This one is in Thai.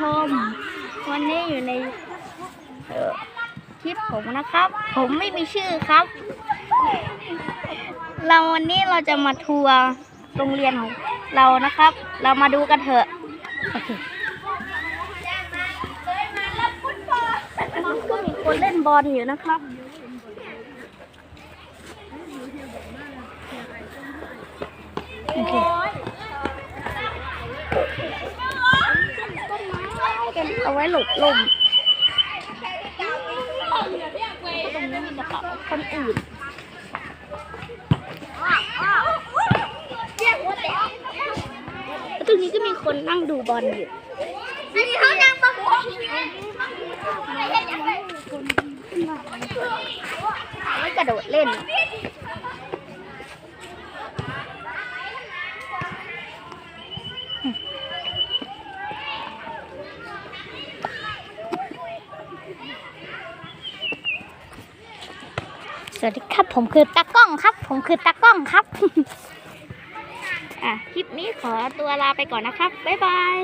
ชม วันนี้อยู่ในคลิปผมนะครับ ผมไม่มีชื่อครับ เราวันนี้เราจะมาทัวร์โรงเรียนของเรานะครับ เรามาดูกันเถอะโอเคก็มีคนเล่นบอลอยู่นะครับโอเคต้นไม้ กันเอาไว้หลบลมตรงนี้มีกระเป๋าคนอื่นแล้วตรงนี้ก็มีคนนั่งดูบอลอยู่ไม่กระโดดเล่น สวัสดีครับ ผมคือตากล้องครับ ผมคือตากล้องครับ อะ คลิปนี้ขอตัวลาไปก่อนนะครับ บ๊ายบาย